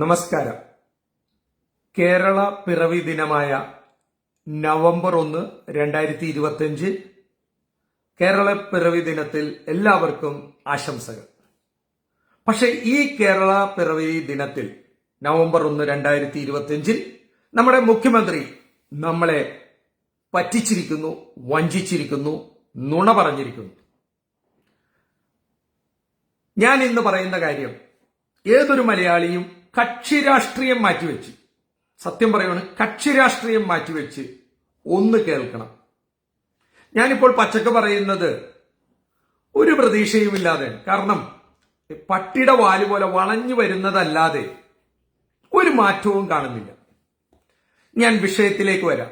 നമസ്കാരം. കേരള പിറവി ദിനമായ നവംബർ ഒന്ന് രണ്ടായിരത്തി ഇരുപത്തിയഞ്ച് കേരള പിറവി ദിനത്തിൽ എല്ലാവർക്കും ആശംസകൾ. പക്ഷെ ഈ കേരള പിറവി ദിനത്തിൽ നവംബർ ഒന്ന് രണ്ടായിരത്തി ഇരുപത്തിയഞ്ചിൽ നമ്മുടെ മുഖ്യമന്ത്രി നമ്മളെ പറ്റിച്ചിരിക്കുന്നു വഞ്ചിച്ചിരിക്കുന്നു നുണ പറഞ്ഞിരിക്കുന്നു. ഞാൻ ഇന്ന് പറയുന്ന കാര്യം ഏതൊരു മലയാളിയും കക്ഷി രാഷ്ട്രീയം മാറ്റിവെച്ച്. സത്യം പറയുവാണ് കക്ഷി രാഷ്ട്രീയം മാറ്റിവെച്ച് ഒന്ന് കേൾക്കണം. ഞാനിപ്പോൾ പച്ചക്ക് പറയുന്നത് ഒരു പ്രതീക്ഷയുമില്ലാതെ കാരണം പട്ടിയുടെ വാൽ പോലെ വളഞ്ഞു വരുന്നതല്ലാതെ ഒരു മാറ്റവും കാണുന്നില്ല. ഞാൻ വിഷയത്തിലേക്ക് വരാം.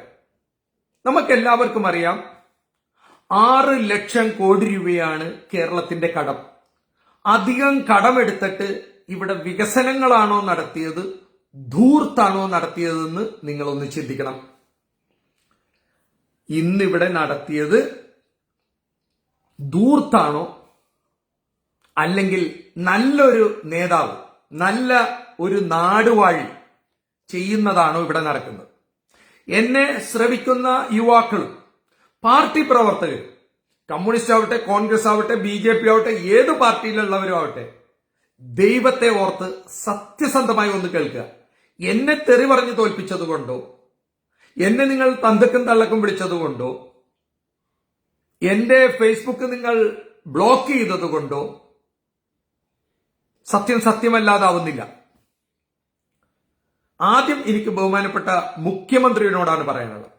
നമുക്കെല്ലാവർക്കും അറിയാം ആറ് ലക്ഷം കോടി രൂപയാണ് കേരളത്തിന്റെ കടം. അധികം കടമെടുത്തിട്ട് ഇവിടെ വികസനങ്ങളാണോ നടത്തിയത്? ധൂർത്താണോ നടത്തിയതെന്ന് നിങ്ങളൊന്ന് ചിന്തിക്കണം. ഇന്നിവിടെ നടത്തിയത് ധൂർത്താണോ അല്ലെങ്കിൽ നല്ലൊരു നേതാവ് നല്ല ഒരു നാടുവാഴി ചെയ്യുന്നതാണോ ഇവിടെ നടക്കുന്നത്? എന്നെ ശ്രവിക്കുന്ന യുവാക്കളും പാർട്ടി പ്രവർത്തകരും കമ്മ്യൂണിസ്റ്റ് ആവട്ടെ കോൺഗ്രസ് ആവട്ടെ ബി ജെ പി ആവട്ടെ ഏത് പാർട്ടിയിലുള്ളവരും ആവട്ടെ ദൈവത്തെ ഓർത്ത് സത്യസന്ധമായി ഒന്ന് കേൾക്കുക. എന്നെ തെറി പറഞ്ഞു തോൽപ്പിച്ചതുകൊണ്ടോ? എന്നെ നിങ്ങൾ തന്തക്കും തള്ളക്കും വിളിച്ചതുകൊണ്ടോ? എന്റെ ഫേസ്ബുക്ക് നിങ്ങൾ ബ്ലോക്ക് ചെയ്തതുകൊണ്ടോ? സത്യം സത്യമല്ലാതാവുന്നില്ല. ആദ്യം എനിക്ക് ബഹുമാനപ്പെട്ട മുഖ്യമന്ത്രിയോടാണ് പറയാനുള്ളത്.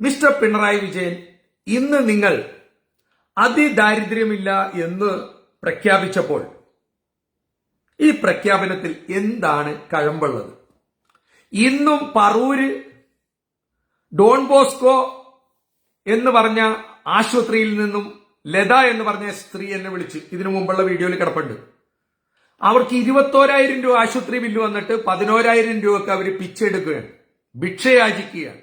മിസ്റ്റർ പിണറായി വിജയൻ ഇന്ന് നിങ്ങൾ അതിദാരിദ്ര്യമില്ല എന്ന് പ്രഖ്യാപിച്ചപ്പോൾ ഈ പ്രഖ്യാപനത്തിൽ എന്താണ് കഴമ്പുള്ളത്? ഇന്നും പറൂര് ഡോൺ ബോസ്കോ എന്ന് പറഞ്ഞ ആശുപത്രിയിൽ നിന്നും ലത എന്ന് പറഞ്ഞ സ്ത്രീ എന്നെ വിളിച്ച് ഇതിനു മുമ്പുള്ള വീഡിയോയിൽ കിടപ്പുണ്ട്. അവർക്ക് ഇരുപത്തോരായിരം രൂപ ആശുപത്രി ബില്ല് വന്നിട്ട് പതിനോരായിരം രൂപക്ക് അവർ പിച്ചെടുക്കുകയാണ്. ഭിക്ഷയാചിക്കുകയാണ്.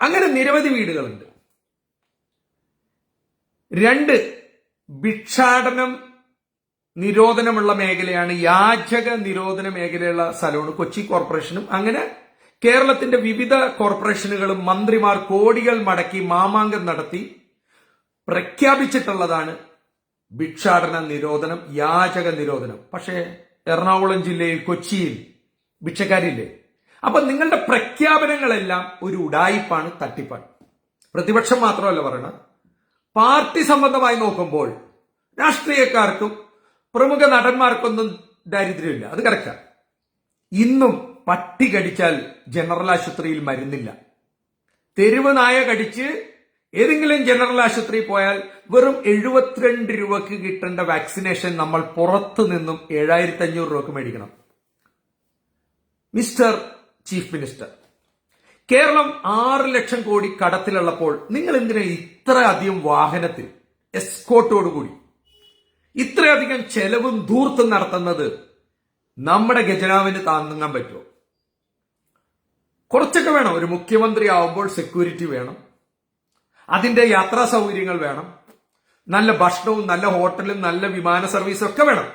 അങ്ങനെ നിരവധി വീടുകളുണ്ട്. രണ്ട് ഭിക്ഷാടനം നിരോധനമുള്ള മേഖലയാണ് യാചക നിരോധന മേഖലയുള്ള സ്ഥലമാണ്. കൊച്ചി കോർപ്പറേഷനും അങ്ങനെ കേരളത്തിന്റെ വിവിധ കോർപ്പറേഷനുകളും മന്ത്രിമാർ കോടികൾ മടക്കി മാമാങ്കം നടത്തി പ്രഖ്യാപിച്ചിട്ടുള്ളതാണ് ഭിക്ഷാടന നിരോധനം യാചക നിരോധനം. പക്ഷേ എറണാകുളം ജില്ലയിൽ കൊച്ചിയിൽ ഭിക്ഷക്കാരില്ലേ? അപ്പൊ നിങ്ങളുടെ പ്രഖ്യാപനങ്ങളെല്ലാം ഒരു ഉടായിപ്പാണ് തട്ടിപ്പാണ്. പ്രതിപക്ഷം മാത്രമല്ല പറയണത്. പാർട്ടി സംബന്ധമായി നോക്കുമ്പോൾ രാഷ്ട്രീയക്കാർക്കും പ്രമുഖ നടന്മാർക്കൊന്നും ദാരിദ്ര്യമില്ല. അത് കറക്റ്റാണ് ഇന്നും പട്ടി കടിച്ചാൽ ജനറൽ ആശുപത്രിയിൽ മരുന്നില്ല. തെരുവ് നായ കടിച്ച് ഏതെങ്കിലും ജനറൽ ആശുപത്രിയിൽ പോയാൽ വെറും എഴുപത്തിരണ്ട് രൂപക്ക് കിട്ടേണ്ട വാക്സിനേഷൻ നമ്മൾ പുറത്തു നിന്നും ഏഴായിരത്തി അഞ്ഞൂറ് രൂപക്ക് മേടിക്കണം. മിസ്റ്റർ ചീഫ് മിനിസ്റ്റർ കേരളം ആറ് ലക്ഷം കോടി കടത്തിലുള്ളപ്പോൾ നിങ്ങൾ എന്തിനാ ഇത്ര അധികം വാഹനത്തിൽ എസ്കോട്ടോടുകൂടി ഇത്രയധികം ചെലവും ധൂർത്തും നടത്തുന്നത് നമ്മുടെ ഖജനാവിന് താങ്ങാൻ പറ്റുമോ? കുറച്ചൊക്കെ വേണം. ഒരു മുഖ്യമന്ത്രി ആവുമ്പോൾ സെക്യൂരിറ്റി വേണം. അതിന്റെ യാത്രാ സൗകര്യങ്ങൾ വേണം. നല്ല ഭക്ഷണവും നല്ല ഹോട്ടലും നല്ല വിമാന സർവീസും ഒക്കെ വേണം.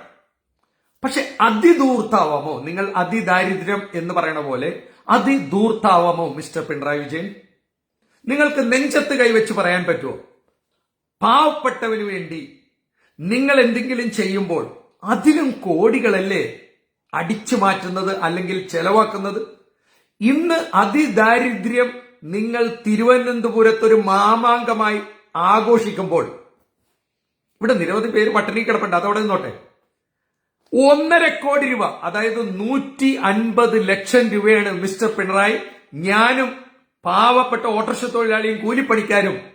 പക്ഷെ അതിദൂർത്താവാമോ നിങ്ങൾ അതിദാരിദ്ര്യം എന്ന് പറയണ പോലെ അതിദൂർത്താവാമോ മിസ്റ്റർ പിണറായി വിജയൻ? നിങ്ങൾക്ക് നെഞ്ചത്ത് കൈവച്ച് പറയാൻ പറ്റുമോ? പാവപ്പെട്ടവന് വേണ്ടി നിങ്ങൾ എന്തെങ്കിലും ചെയ്യുമ്പോൾ അതിലും കോടികളല്ലേ അടിച്ചു മാറ്റുന്നത് അല്ലെങ്കിൽ ചെലവാക്കുന്നത്? ഇന്ന് അതിദാരിദ്ര്യം നിങ്ങൾ തിരുവനന്തപുരത്തൊരു മാമാങ്കമായി ആഘോഷിക്കുമ്പോൾ ഇവിടെ നിരവധി പേര് പട്ടിണി കിടപ്പുണ്ട് അതവിടെ നിന്നോട്ടെ. ഒന്നര കോടി രൂപ അതായത് നൂറ്റി അൻപത് ലക്ഷം രൂപയാണ് മിസ്റ്റർ പിണറായി ഞാനും പാവപ്പെട്ട ഓട്ടർഷ തൊഴിലാളിയും കൂലിപ്പണിക്കാരും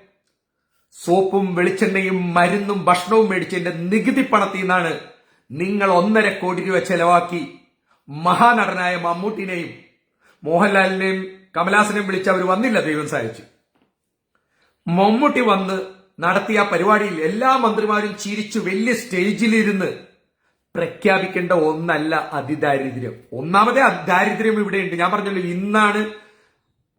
സോപ്പും വെളിച്ചെണ്ണയും മരുന്നും ഭക്ഷണവും മേടിച്ചതിന്റെ നികുതി പണത്തിൽ നിന്നാണ് നിങ്ങൾ ഒന്നര കോടി രൂപ ചെലവാക്കി മഹാനടനായ മമ്മൂട്ടിനെയും മോഹൻലാലിനെയും കമലാസിനെയും വിളിച്ച് അവർ വന്നില്ല ദൈവം സഹായിച്ചു. മമ്മൂട്ടി വന്ന് നടത്തിയ പരിപാടിയിൽ എല്ലാ മന്ത്രിമാരും ചിരിച്ചു വലിയ സ്റ്റേജിലിരുന്ന് പ്രഖ്യാപിക്കേണ്ട ഒന്നല്ല അതിദാരിദ്ര്യം. ഒന്നാമതേ ദാരിദ്ര്യം ഇവിടെയുണ്ട്. ഞാൻ പറഞ്ഞല്ലോ ഇന്നാണ്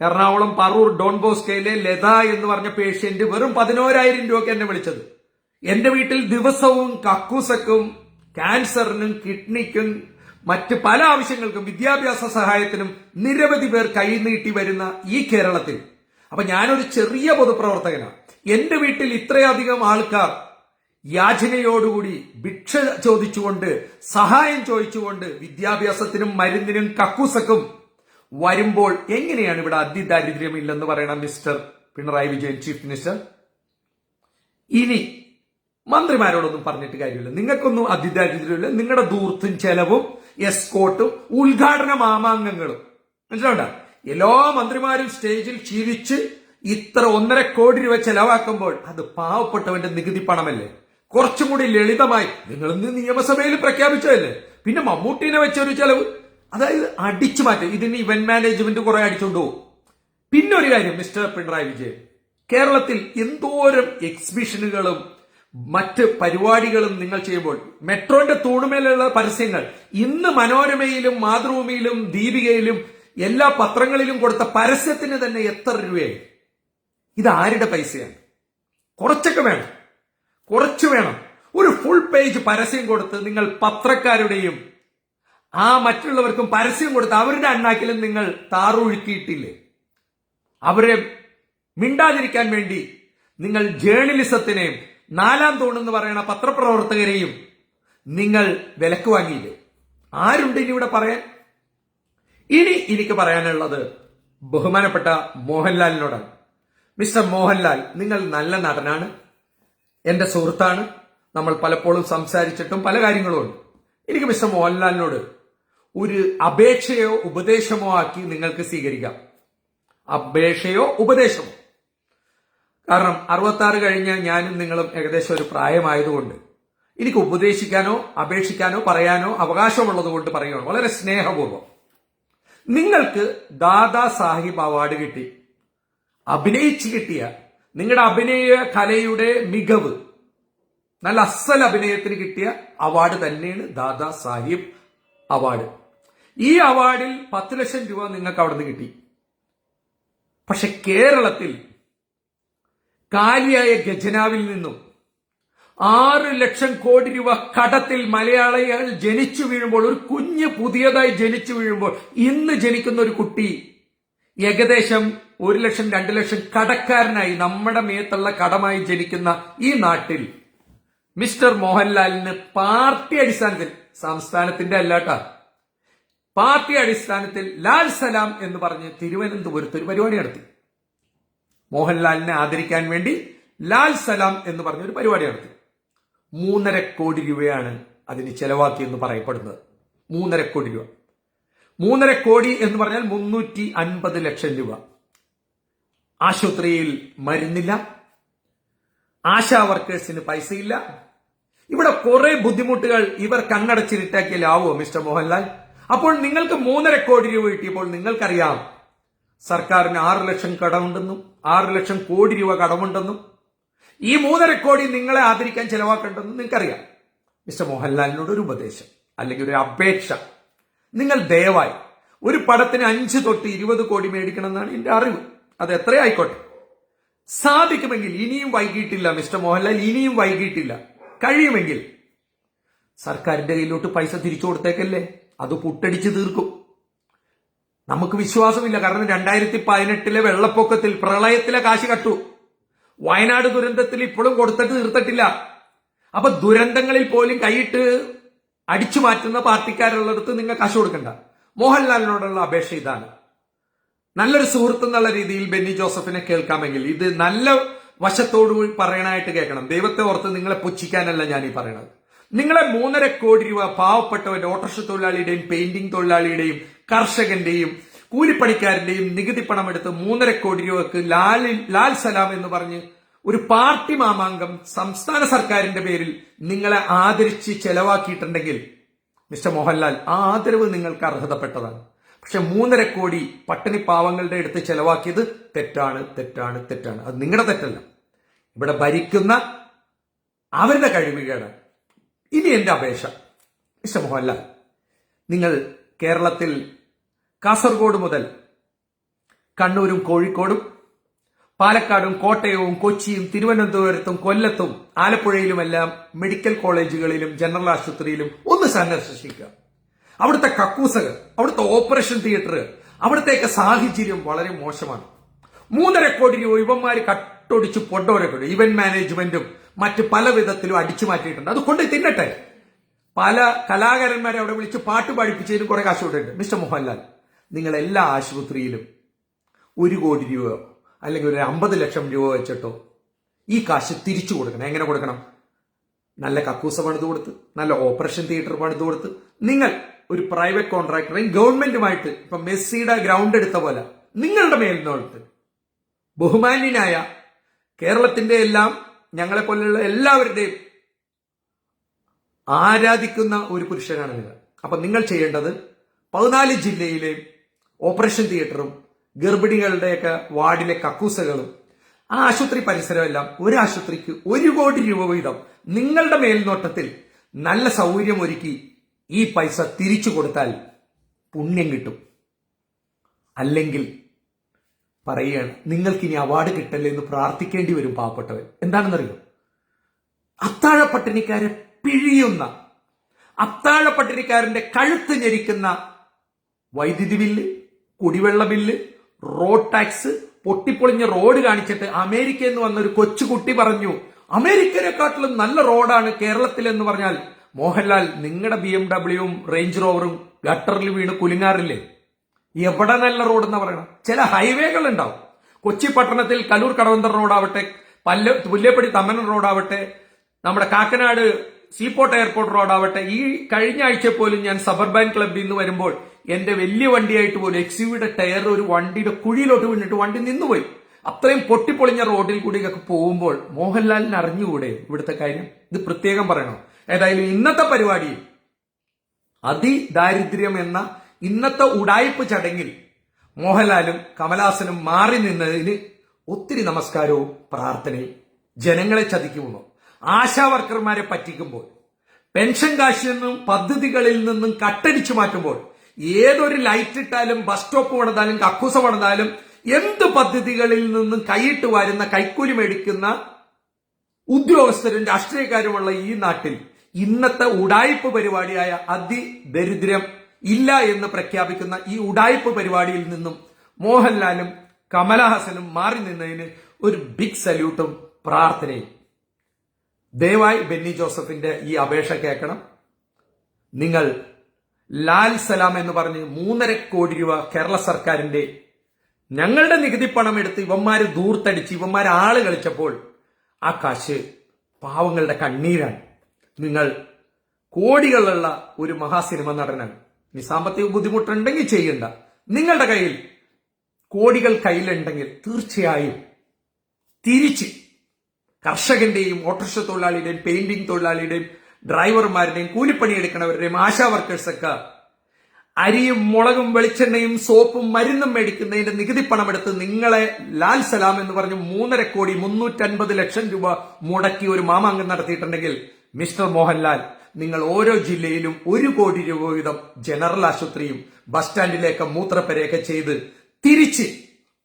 എറണാകുളം പറൂർ ഡോൺ ബോസ്കയിലെ ലത എന്ന് പറഞ്ഞ പേഷ്യന്റ് വെറും പതിനോരായിരം രൂപയ്ക്ക് എന്നെ വിളിച്ചത്. എന്റെ വീട്ടിൽ ദിവസവും കക്കൂസക്കും ക്യാൻസറിനും കിഡ്നിക്കും മറ്റ് പല ആവശ്യങ്ങൾക്കും വിദ്യാഭ്യാസ സഹായത്തിനും നിരവധി പേർ കൈനീട്ടി വരുന്ന ഈ കേരളത്തിൽ. അപ്പൊ ഞാനൊരു ചെറിയ പൊതുപ്രവർത്തകനാണ് എന്റെ വീട്ടിൽ ഇത്രയധികം ആൾക്കാർ യാചനയോടുകൂടി ഭിക്ഷ ചോദിച്ചുകൊണ്ട് സഹായം ചോദിച്ചുകൊണ്ട് വിദ്യാഭ്യാസത്തിനും മരുന്നിനും കക്കൂസക്കും വരുമ്പോൾ എങ്ങനെയാണ് ഇവിടെ അതിദാരിദ്ര്യം ഇല്ലെന്ന് പറയണ mister Pinarayi Vijayan chief minister? ഇനി മന്ത്രിമാരോടൊന്നും പറഞ്ഞിട്ട് കാര്യമില്ല. നിങ്ങൾക്കൊന്നും അതിദാരിദ്ര്യമില്ല. നിങ്ങളുടെ ദൂർത്തും ചെലവും എസ്കോട്ടും ഉദ്ഘാടന മാമാങ്കങ്ങളും. മനസ്സിലാവണ്ട? എല്ലാ മന്ത്രിമാരും സ്റ്റേജിൽ ചിരിച്ച് ഇത്ര ഒന്നര കോടി രൂപ ചെലവാക്കുമ്പോൾ അത് പാവപ്പെട്ടവന്റെ നികുതി പണമല്ലേ? കുറച്ചും കൂടി ലളിതമായി നിങ്ങളിന്ന് നിയമസഭയിൽ പ്രഖ്യാപിച്ചതല്ലേ? പിന്നെ മമ്മൂട്ടിനെ വെച്ചൊരു ചെലവ്. അതായത് അടിച്ചു മാറ്റും. ഇതിന് ഇവന്റ് മാനേജ്മെന്റ് കുറെ അടിച്ചുകൊണ്ടു പിന്നെ ഒരു കാര്യം മിസ്റ്റർ പിണറായി വിജയൻ. കേരളത്തിൽ എന്തോരം എക്സിബിഷനുകളും മറ്റ് പരിപാടികളും നിങ്ങൾ ചെയ്യുമ്പോൾ മെട്രോന്റെ തൂണുമേലുള്ള പരസ്യങ്ങൾ ഇന്ന് മനോരമയിലും മാതൃഭൂമിയിലും ദീപികയിലും എല്ലാ പത്രങ്ങളിലും കൊടുത്ത പരസ്യത്തിന് തന്നെ എത്ര രൂപയായി? ഇത് ആരുടെ പൈസയാണ്? കുറച്ചൊക്കെ വേണം. കുറച്ച് വേണം. ഒരു ഫുൾ പേജ് പരസ്യം കൊടുത്ത് നിങ്ങൾ പത്രക്കാരുടെയും ആ മറ്റുള്ളവർക്കും പരസ്യം കൊടുത്ത് അവരുടെ അണ്ണാക്കിലും നിങ്ങൾ താറൊഴുക്കിയിട്ടില്ലേ? അവരെ മിണ്ടാതിരിക്കാൻ വേണ്ടി നിങ്ങൾ ജേർണലിസത്തിനെയും നാലാം തൂണെന്ന് പറയുന്ന പത്രപ്രവർത്തകരെയും നിങ്ങൾ വിലക്ക് വാങ്ങിയില്ലേ? ആരുണ്ട് ഇനി ഇവിടെ പറയാൻ? ഇനി എനിക്ക് പറയാനുള്ളത് ബഹുമാനപ്പെട്ട മോഹൻലാലിനോടാണ്. മിസ്റ്റർ മോഹൻലാൽ നിങ്ങൾ നല്ല നടനാണ്. എന്റെ സുഹൃത്താണ്. നമ്മൾ പലപ്പോഴും സംസാരിച്ചിട്ടും പല കാര്യങ്ങളും ഉണ്ട്. എനിക്ക് മിസ്റ്റർ മോഹൻലാലിനോട് ഒരു അപേക്ഷയോ ഉപദേശമോ ആക്കി നിങ്ങൾക്ക് സ്വീകരിക്കാം. അപേക്ഷയോ ഉപദേശമോ? കാരണം അറുപത്തി ആറ് കഴിഞ്ഞ ഞാനും നിങ്ങളും ഏകദേശം ഒരു പ്രായമായതുകൊണ്ട് എനിക്ക് ഉപദേശിക്കാനോ അപേക്ഷിക്കാനോ പറയാനോ അവകാശമുള്ളത് കൊണ്ട് പറയുകയാണ് വളരെ സ്നേഹപൂർവം. നിങ്ങൾക്ക് ദാദാ സാഹിബ് അവാർഡ് കിട്ടി. അഭിനയിച്ച് കിട്ടിയ നിങ്ങളുടെ അഭിനയ കലയുടെ മികവ് നല്ല അസൽ അഭിനയത്തിന് കിട്ടിയ അവാർഡ് തന്നെയാണ് ദാദാ സാഹിബ് അവാർഡ്. ഈ അവാർഡിൽ പത്ത് ലക്ഷം രൂപ നിങ്ങൾക്ക് അവിടെ നിന്ന് കിട്ടി. പക്ഷെ കേരളത്തിൽ കാലിയായ ഗജനാവിൽ നിന്നും ആറ് ലക്ഷം കോടി രൂപ കടത്തിൽ മലയാളികൾ ജനിച്ചു വീഴുമ്പോൾ ഒരു കുഞ്ഞ് പുതിയതായി ജനിച്ചു വീഴുമ്പോൾ ഇന്ന് ജനിക്കുന്ന ഒരു കുട്ടി ഏകദേശം ഒരു ലക്ഷം രണ്ട് ലക്ഷം കടക്കാരനായി നമ്മുടെ മേത്തുള്ള കടമായി ജനിക്കുന്ന ഈ നാട്ടിൽ മിസ്റ്റർ മോഹൻലാലിന് പാർട്ടി അടിസ്ഥാനത്തിൽ സംസ്ഥാനത്തിന്റെ അല്ലാട്ട പാർട്ടി അടിസ്ഥാനത്തിൽ ലാൽ സലാം എന്ന് പറഞ്ഞ് തിരുവനന്തപുരത്ത് ഒരു പരിപാടി നടത്തി. മോഹൻലാലിനെ ആദരിക്കാൻ വേണ്ടി ലാൽ സലാം എന്ന് പറഞ്ഞ ഒരു പരിപാടി നടത്തി. മൂന്നര കോടി രൂപയാണ് അതിന് ചെലവാക്കിയെന്ന് പറയപ്പെടുന്നത്. മൂന്നര കോടി രൂപ. മൂന്നര കോടി എന്ന് പറഞ്ഞാൽ മുന്നൂറ്റി അൻപത് ലക്ഷം രൂപ. ആശുപത്രിയിൽ മരുന്നില്ല. ആശാ വർക്കേഴ്സിന് പൈസയില്ല. ഇവിടെ കുറെ ബുദ്ധിമുട്ടുകൾ ഇവർ കണ്ണടച്ചിരിട്ടാക്കിയാലാവോ മിസ്റ്റർ മോഹൻലാൽ? അപ്പോൾ നിങ്ങൾക്ക് മൂന്നര കോടി രൂപ കിട്ടിയപ്പോൾ നിങ്ങൾക്കറിയാം. സർക്കാരിന് ആറ് ലക്ഷം കടമുണ്ടെന്നും ആറ് ലക്ഷം കോടി രൂപ കടമുണ്ടെന്നും ഈ മൂന്നര കോടി നിങ്ങളെ ആദരിക്കാൻ ചെലവാക്കേണ്ടെന്നും നിങ്ങൾക്കറിയാം. മിസ്റ്റർ മോഹൻലാലിനോട് ഒരു ഉപദേശം അല്ലെങ്കിൽ ഒരു അപേക്ഷ. നിങ്ങൾ ദയവായി ഒരു പടത്തിന് അഞ്ച് തൊട്ട് ഇരുപത് കോടി മേടിക്കണം എന്നാണ് എന്റെ അറിവ്. അത് എത്രയായിക്കോട്ടെ? സാധിക്കുമെങ്കിൽ ഇനിയും വൈകിട്ടില്ല മിസ്റ്റർ മോഹൻലാൽ ഇനിയും വൈകിട്ടില്ല. കഴിയുമെങ്കിൽ സർക്കാരിന്റെ കയ്യിലോട്ട് പൈസ തിരിച്ചു കൊടുത്തേക്കല്ലേ? അത് പുട്ടടിച്ച് തീർക്കും. നമുക്ക് വിശ്വാസമില്ല. കാരണം രണ്ടായിരത്തി പതിനെട്ടിലെ വെള്ളപ്പൊക്കത്തിൽ പ്രളയത്തിലെ കാശ് കട്ടു. വയനാട് ദുരന്തത്തിൽ ഇപ്പോഴും കൊടുത്തിട്ട് തീർത്തിട്ടില്ല. അപ്പൊ ദുരന്തങ്ങളിൽ പോലും കൈയിട്ട് അടിച്ചു മാറ്റുന്ന പാർട്ടിക്കാരുള്ളടത്ത് നിങ്ങൾ കാശ് കൊടുക്കണ്ട. മോഹൻലാലിനോടുള്ള അപേക്ഷ ഇതാണ്. നല്ലൊരു സുഹൃത്ത് എന്നുള്ള രീതിയിൽ ബെന്നി ജോസഫിനെ കേൾക്കാമെങ്കിൽ ഇത് നല്ല വശത്തോടു പറയണായിട്ട് കേൾക്കണം. ദൈവത്തെ ഓർത്ത് നിങ്ങളെ പുച്ഛിക്കാനല്ല ഞാൻ ഈ പറയണത്. നിങ്ങളെ മൂന്നര കോടി രൂപ പാവപ്പെട്ടവന്റെ ഓട്ടോറിക്ഷ തൊഴിലാളിയുടെയും പെയിന്റിംഗ് തൊഴിലാളിയുടെയും കർഷകന്റെയും കൂലിപ്പണിക്കാരന്റെയും നികുതി പണം എടുത്ത് മൂന്നര കോടി രൂപക്ക് ലാൽ ലാൽ സലാം എന്ന് പറഞ്ഞ് ഒരു പാർട്ടി മാമാങ്കം സംസ്ഥാന സർക്കാരിന്റെ പേരിൽ നിങ്ങളെ ആദരിച്ച് ചെലവാക്കിയിട്ടുണ്ടെങ്കിൽ മിസ്റ്റർ മോഹൻലാൽ ആ ആദരവ് നിങ്ങൾക്ക് അർഹതപ്പെട്ടതാണ്. പക്ഷെ മൂന്നര കോടി പട്ടിണി പാവങ്ങളുടെ അടുത്ത് ചെലവാക്കിയത് തെറ്റാണ് തെറ്റാണ് തെറ്റാണ്. അത് നിങ്ങളുടെ തെറ്റല്ല. ഇവിടെ ഭരിക്കുന്ന അവരുടെ കഴിവുകേടാണ് ഇനി എന്റെ അപേക്ഷ. മിസ്റ്റർ മോഹൻലാൽ നിങ്ങൾ കേരളത്തിൽ കാസർഗോഡ് മുതൽ കണ്ണൂരും കോഴിക്കോടും പാലക്കാടും കോട്ടയവും കൊച്ചിയും തിരുവനന്തപുരത്തും കൊല്ലത്തും ആലപ്പുഴയിലുമെല്ലാം മെഡിക്കൽ കോളേജുകളിലും ജനറൽ ആശുപത്രിയിലും ഒന്ന് സന്ദർശിക്കുക. അവിടുത്തെ കക്കൂസകൾ അവിടുത്തെ ഓപ്പറേഷൻ തിയേറ്റർ അവിടുത്തെയൊക്കെ സാഹചര്യം വളരെ മോശമാണ്. മൂന്നര കോടി രൂപ ഇവന്മാര് കട്ടൊടിച്ച് പൊട്ടോരൊക്കെ ഇവന്റ് മാനേജ്മെന്റും മറ്റ് പല വിധത്തിലും അടിച്ചു മാറ്റിയിട്ടുണ്ട്. അത് കൊണ്ട് തിന്നട്ടെ. പല കലാകാരന്മാരെ അവിടെ വിളിച്ച് പാട്ട് പാടിപ്പിച്ചതിന് കുറെ കാശ് കൊടുത്തിട്ടുണ്ട്. മിസ്റ്റർ മോഹൻലാൽ നിങ്ങൾ എല്ലാ ആശുപത്രിയിലും ഒരു കോടി രൂപയോ അല്ലെങ്കിൽ ഒരു അമ്പത് ലക്ഷം രൂപ വെച്ചിട്ടോ ഈ കാശ് തിരിച്ചു കൊടുക്കണം. എങ്ങനെ കൊടുക്കണം? നല്ല കക്കൂസ പണിത് കൊടുത്ത് നല്ല ഓപ്പറേഷൻ തിയേറ്റർ പണിത് കൊടുത്ത്. നിങ്ങൾ ഒരു പ്രൈവറ്റ് കോൺട്രാക്ടറെയും ഗവൺമെന്റുമായിട്ട് ഇപ്പൊ മെസ്സിയുടെ ഗ്രൗണ്ട് എടുത്ത പോലെ നിങ്ങളുടെ മേൽനോട്ട് ബഹുമാന്യനായ കേരളത്തിന്റെ എല്ലാം ഞങ്ങളെ പോലെയുള്ള എല്ലാവരുടെയും ആരാധിക്കുന്ന ഒരു പുരുഷനാണ് നിങ്ങൾ അപ്പൊ നിങ്ങൾ ചെയ്യേണ്ടത് പതിനാല് ജില്ലയിലെ ഓപ്പറേഷൻ തിയേറ്ററും ഗർഭിണികളുടെയൊക്കെ വാർഡിലെ കക്കൂസകളും ആ ആശുപത്രി പരിസരമെല്ലാം ഒരു ആശുപത്രിക്ക് ഒരു കോടി രൂപ വീതം നിങ്ങളുടെ മേൽനോട്ടത്തിൽ നല്ല സൗകര്യം ഒരുക്കി ഈ പൈസ തിരിച്ചു കൊടുത്താൽ പുണ്യം കിട്ടും. അല്ലെങ്കിൽ പറയുകയാണ് നിങ്ങൾക്ക് ഇനി അവാർഡ് കിട്ടല്ലേ എന്ന് പ്രാർത്ഥിക്കേണ്ടി വരും പാവപ്പെട്ടവൻ. എന്താണെന്നറിയോ? അത്താഴ പട്ടിണിക്കാരെ പിഴിയുന്ന അത്താഴ പട്ടിണിക്കാരന്റെ കഴുത്ത് ഞെരിക്കുന്ന വൈദ്യുതി ബില്ല് കുടിവെള്ള ബില്ല് റോഡ് ടാക്സ് പൊട്ടിപ്പൊളിഞ്ഞ റോഡ് കാണിച്ചിട്ട് അമേരിക്ക എന്ന് വന്ന ഒരു കൊച്ചുകുട്ടി പറഞ്ഞു അമേരിക്കനെക്കാട്ടിലും നല്ല റോഡാണ് കേരളത്തിൽ എന്ന് പറഞ്ഞാൽ മോഹൻലാൽ നിങ്ങളുടെ ബി എം ഡബ്ല്യുവും റേഞ്ച് റോവറും ഗട്ടറിൽ വീണ് കുലുങ്ങാറില്ലേ? എവിടെ നല്ല റോഡ് എന്ന് പറയണം? ചില ഹൈവേകൾ ഉണ്ടാവും കൊച്ചി പട്ടണത്തിൽ കലൂർ കടവന്തർ റോഡാവട്ടെ പല്ല പുല്ലേപ്പടി തമ്മനൻ റോഡാവട്ടെ നമ്മുടെ കാക്കനാട് സീപോർട്ട് എയർപോർട്ട് റോഡാവട്ടെ ഈ കഴിഞ്ഞ ആഴ്ച പോലും ഞാൻ സബർബാൻ ക്ലബിൽ നിന്ന് വരുമ്പോൾ എന്റെ വലിയ വണ്ടിയായിട്ട് പോലും എക്സ് യുടെ ടയർ ഒരു വണ്ടിയുടെ കുഴിയിലോട്ട് വീണിട്ട് വണ്ടി നിന്നുപോയി. അത്രയും പൊട്ടിപ്പൊളിഞ്ഞ റോഡിൽ കൂടിയൊക്കെ പോകുമ്പോൾ മോഹൻലാലിന് അറിഞ്ഞുകൂടെ ഇവിടുത്തെ കാര്യം? ഇത് പ്രത്യേകം പറയണം. ഏതായാലും ഇന്നത്തെ പരിപാടിയിൽ അതിദാരിദ്ര്യം എന്ന ഇന്നത്തെ ഉടായ്പ ചടങ്ങിൽ മോഹൻലാലും കമലഹാസനും മാറി നിന്നതിന് ഒത്തിരി നമസ്കാരവും പ്രാർത്ഥനയും ജനങ്ങളെ ചതിക്കുമ്പോൾ ആശാ വർക്കർമാരെ പറ്റിക്കുമ്പോൾ പെൻഷൻ കാശിൽ നിന്നും പദ്ധതികളിൽ നിന്നും കട്ടടിച്ചു മാറ്റുമ്പോൾ ഏതൊരു ലൈറ്റ് ഇട്ടാലും ബസ് സ്റ്റോപ്പ് പണിതാലും കക്കൂസ പണിതാലും എന്ത് പദ്ധതികളിൽ നിന്നും കൈയിട്ട് വരുന്ന കൈക്കൂലി മേടിക്കുന്ന ഉദ്യോഗസ്ഥരും രാഷ്ട്രീയക്കാരുമുള്ള ഈ നാട്ടിൽ ഇന്നത്തെ ഉടായ്പ പരിപാടിയായ അതിദരിദ്രം ഇല്ല എന്ന് പ്രഖ്യാപിക്കുന്ന ഈ ഉടായ്പ പരിപാടിയിൽ നിന്നും മോഹൻലാലും കമലഹാസനും മാറി നിന്നതിന് ഒരു ബിഗ് സല്യൂട്ടും പ്രാർത്ഥനയും. ദയവായി ബെന്നി ജോസഫിന്റെ ഈ അപേക്ഷ കേൾക്കണം. നിങ്ങൾ ലാൽ സലാം എന്ന് പറഞ്ഞ് മൂന്നര കോടി രൂപ കേരള സർക്കാരിന്റെ ഞങ്ങളുടെ നികുതി പണം എടുത്ത് ഇവന്മാര് ദൂർത്തടിച്ച് ഇവന്മാര് ആൾ കളിച്ചപ്പോൾ ആ കാശ് പാവങ്ങളുടെ കണ്ണീരാണ്. നിങ്ങൾ കോടികളുള്ള ഒരു മഹാസിനിമ നടനാണ്. ഇനി സാമ്പത്തിക ബുദ്ധിമുട്ടുണ്ടെങ്കിൽ ചെയ്യണ്ട. നിങ്ങളുടെ കയ്യിൽ കോടികൾ കയ്യിലുണ്ടെങ്കിൽ തീർച്ചയായും തിരിച്ച് കർഷകന്റെയും ഓട്ടോറിക്ഷ തൊഴിലാളിയുടെയും പെയിന്റിംഗ് തൊഴിലാളിയുടെയും ഡ്രൈവർമാരുടെയും കൂലിപ്പണി എടുക്കുന്നവരുടെയും ആശാ വർക്കേഴ്സൊക്കെ അരിയും മുളകും വെളിച്ചെണ്ണയും സോപ്പും മരുന്നും മേടിക്കുന്നതിന്റെ നികുതി പണമെടുത്ത് നിങ്ങളെ ലാൽ സലാം എന്ന് പറഞ്ഞ് മൂന്നര കോടി മുന്നൂറ്റൻപത് ലക്ഷം രൂപ മുടക്കി ഒരു മാമാങ്കം നടത്തിയിട്ടുണ്ടെങ്കിൽ മിസ്റ്റർ മോഹൻലാൽ നിങ്ങൾ ഓരോ ജില്ലയിലും ഒരു കോടി രൂപ വീതം ജനറൽ ആശുപത്രിയും ബസ് സ്റ്റാൻഡിലേക്ക് മൂത്രപ്പരയൊക്കെ ചെയ്ത് തിരിച്ച്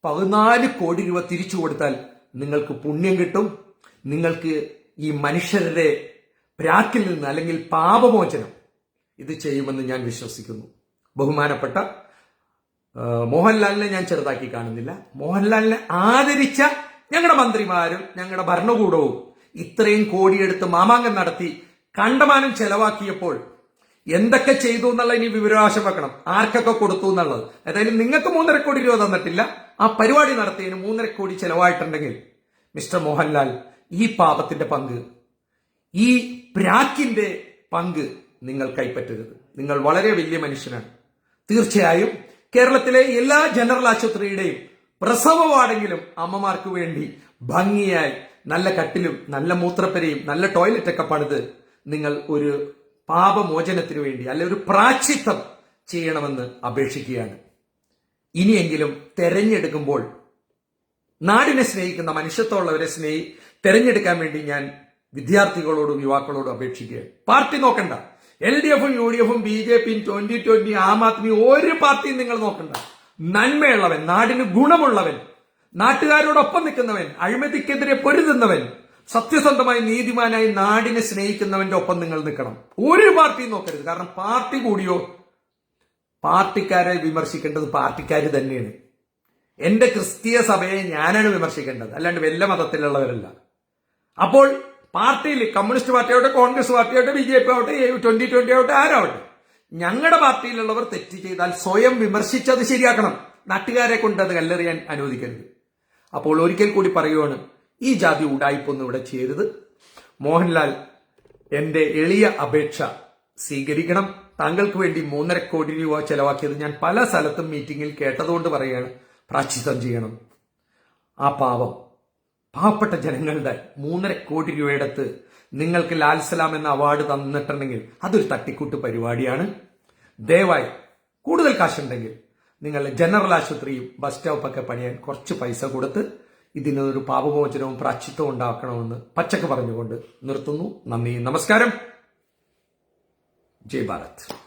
പതിനാല് കോടി രൂപ തിരിച്ചു കൊടുത്താൽ നിങ്ങൾക്ക് പുണ്യം കിട്ടും. നിങ്ങൾക്ക് ഈ മനുഷ്യരുടെ പ്രാക്കിൽ നിന്ന് അല്ലെങ്കിൽ പാപമോചനം ഇത് ചെയ്യുമെന്ന് ഞാൻ വിശ്വസിക്കുന്നു. ബഹുമാനപ്പെട്ട മോഹൻലാലിനെ ഞാൻ ചെറുതാക്കി കാണുന്നില്ല. മോഹൻലാലിനെ ആദരിച്ച ഞങ്ങളുടെ മന്ത്രിമാരും ഞങ്ങളുടെ ഭരണകൂടവും ഇത്രയും കോടിയെടുത്ത് മാമാങ്കം നടത്തി കണ്ടമാനം ചെലവാക്കിയപ്പോൾ എന്തൊക്കെ ചെയ്തു എന്നുള്ള ഇനി വിവരാവകാശം വെക്കണം. ആർക്കൊക്കെ കൊടുത്തു എന്നുള്ളത്. ഏതായാലും നിങ്ങൾക്ക് മൂന്നര കോടി രൂപ തന്നിട്ടില്ല. ആ പരിപാടി നടത്തിയതിന് മൂന്നര കോടി ചെലവായിട്ടുണ്ടെങ്കിൽ മിസ്റ്റർ മോഹൻലാൽ ഈ പാപത്തിന്റെ പങ്ക് ഈ പ്രാക്കിന്റെ പങ്ക് നിങ്ങൾ കൈപ്പറ്റരുത്. നിങ്ങൾ വളരെ വലിയ മനുഷ്യനാണ്. തീർച്ചയായും കേരളത്തിലെ എല്ലാ ജനറൽ ആശുപത്രിയുടെയും പ്രസവ വാർഡെങ്കിലും അമ്മമാർക്ക് വേണ്ടി ഭംഗിയായി നല്ല കട്ടിലും നല്ല മൂത്രപ്പരയും നല്ല ടോയ്ലറ്റൊക്കെ പണിത് നിങ്ങൾ ഒരു പാപമോചനത്തിനു വേണ്ടി അല്ലെ ഒരു പ്രാച്ചിത്വം ചെയ്യണമെന്ന് അപേക്ഷിക്കുകയാണ്. ഇനിയെങ്കിലും തെരഞ്ഞെടുക്കുമ്പോൾ നാടിനെ സ്നേഹിക്കുന്ന മനുഷ്യത്വമുള്ളവരെ സ്നേഹി തെരഞ്ഞെടുക്കാൻ വേണ്ടി ഞാൻ വിദ്യാർത്ഥികളോടും യുവാക്കളോടും അപേക്ഷിക്കുകയാണ്. പാർട്ടി നോക്കണ്ട. എൽ ഡി എഫും യു ഡി എഫും ബി ജെ പിയും ട്വന്റി ട്വന്റി ആം ആദ്മി ഒരു പാർട്ടിയും നിങ്ങൾ നോക്കണ്ട. നന്മയുള്ളവൻ നാടിന് ഗുണമുള്ളവൻ നാട്ടുകാരോടൊപ്പം നിൽക്കുന്നവൻ അഴിമതിക്കെതിരെ പൊരുതുന്നവൻ സത്യസന്ധമായി നീതിമാനായി നാടിനെ സ്നേഹിക്കുന്നവന്റെ ഒപ്പം നിങ്ങൾ നിൽക്കണം. ഒരു പാർട്ടിയും നോക്കരുത്. കാരണം പാർട്ടി കൂടിയോ പാർട്ടിക്കാരെ വിമർശിക്കേണ്ടത് പാർട്ടിക്കാർ തന്നെയാണ്. എന്റെ ക്രിസ്തീയ സഭയെ ഞാനാണ് വിമർശിക്കേണ്ടത്. അല്ലാണ്ട് വല്ല മതത്തിലുള്ളവരല്ല. അപ്പോൾ പാർട്ടിയിൽ കമ്മ്യൂണിസ്റ്റ് പാർട്ടി ആവട്ടെ കോൺഗ്രസ് പാർട്ടി ആവട്ടെ ബി ജെ പി ആവട്ടെ ട്വന്റി ട്വന്റി ആവട്ടെ ആരാവട്ടെ. ഞങ്ങളുടെ പാർട്ടിയിലുള്ളവർ തെറ്റ് ചെയ്താൽ സ്വയം വിമർശിച്ചത് ശരിയാക്കണം. നാട്ടുകാരെ കൊണ്ട് അത് കല്ലെറിയാൻ അനുവദിക്കരുത്. അപ്പോൾ ഒരിക്കൽ കൂടി പറയുവാണ് ഈ ജാതി ഉടായ്പൊന്നും ഇവിടെ ചെയ്യരുത്. മോഹൻലാൽ എന്റെ എളിയ അപേക്ഷ സ്വീകരിക്കണം. താങ്കൾക്ക് വേണ്ടി മൂന്നര കോടി രൂപ ചെലവാക്കിയത് ഞാൻ പല സ്ഥലത്തും മീറ്റിംഗിൽ കേട്ടതുകൊണ്ട് പറയുകയാണ്. പ്രാച്ചിത്വം ചെയ്യണം. ആ പാവം പാവപ്പെട്ട ജനങ്ങളുടെ മൂന്നര കോടി രൂപയെടുത്ത് നിങ്ങൾക്ക് ലാൽ സലാം എന്ന അവാർഡ് തന്നിട്ടുണ്ടെങ്കിൽ അതൊരു തട്ടിക്കൂട്ട് പരിപാടിയാണ്. ദയവായി കൂടുതൽ കാശുണ്ടെങ്കിൽ നിങ്ങൾ ജനറൽ ആശുപത്രിയും ബസ് സ്റ്റോപ്പൊക്കെ പണിയാൻ കുറച്ച് പൈസ കൊടുത്ത് ഇതിനൊരു പാപമോചനവും പ്രാച്ചിത്വവും ഉണ്ടാക്കണമെന്ന് പച്ചക്ക് പറഞ്ഞുകൊണ്ട് നിർത്തുന്നു. നന്ദി നമസ്കാരം. ജയ് ഭാരത്.